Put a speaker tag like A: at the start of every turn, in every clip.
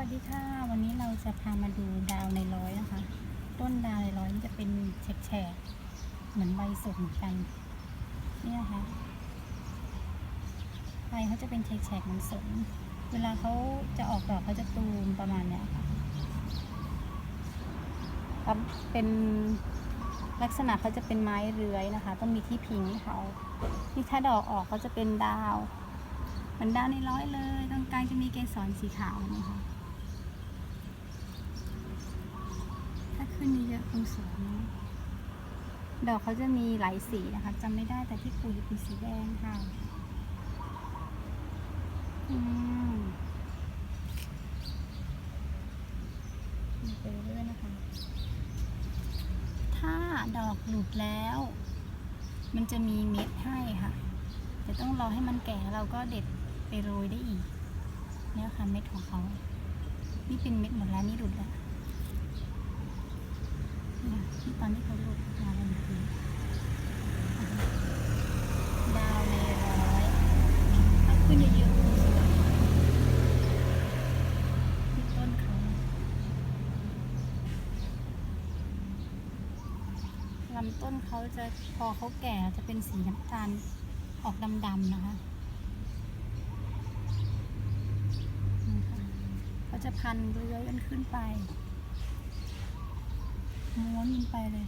A: วัสดีค่ะ วันนี้เราจะพามาดูดาวในร้อยนะคะ ต้นดาวในร้อยจะเป็นแฉกเหมือนใบสดเหมือนกันเนี่ยค่ะใบเขาจะเป็นแฉกเหมือนสนเวลาเขาจะออกดอกเขาจะตูมประมาณเนี้ยค่ะครับเป็นลักษณะเขาจะเป็นไม้เรือยนะคะ ต้องมีที่พิงให้เขาที่ถ้าดอกออกเขาจะเป็นดาวเหมือนดาวในร้อยเลย ตรงกลางจะมีเกสรสีขาวนะคะ ถ้า ขึ้นเยอะๆคงสวยนดอกเขาจะมีหลายสีนะคะจำไม่ได้แต่ที่คุยเป็นสีแดงค่ะอืมไปเรื่อยๆนะคะ ถ้าดอกหลุดแล้ว มันจะมีเม็ดให้ค่ะแต่ต้องรอให้มันแก่เราก็เด็ดไปโรยได้อีกเนี่ยค่ะเม็ดของเขา นี่เป็นเม็ดหมดแล้วนี่หลุดแล้วเนี่ยที่ตอนที่เขาหลุดมาทันทีดาวในร้อยถ้า ขึ้นเยอะๆที่ต้นเขาลำต้นเขาจะพอเขาแก่จะเป็นสีน้ำตาลออกดำๆนะคะนี่ค่ะเขาจะพันเลื้อยกันขึ้นไปม้วนมันไปเลย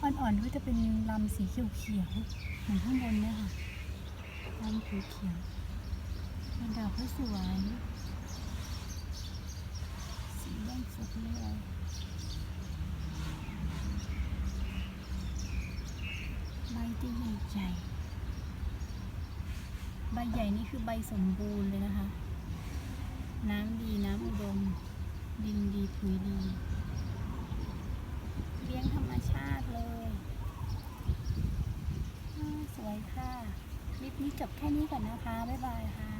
A: อ่อนๆก็จะเป็นลำสีเขียวๆเหมือนข้างบนเนี่ยค่ะลำเขียวๆ เป็นดอกก็สวยสีแดงสดเลยใบจะใหญ่ๆใบใหญ่นี่คือใบสมบูรณ์เลยนะคะ น้ำดีน้ำอุดม ดินดีปุ๋ยดีเลี้ยงธรรมชาติเลย สวยค่ะ คลิปนี้จบแค่นี้ก่อนนะคะ บ๊ายบายค่ะ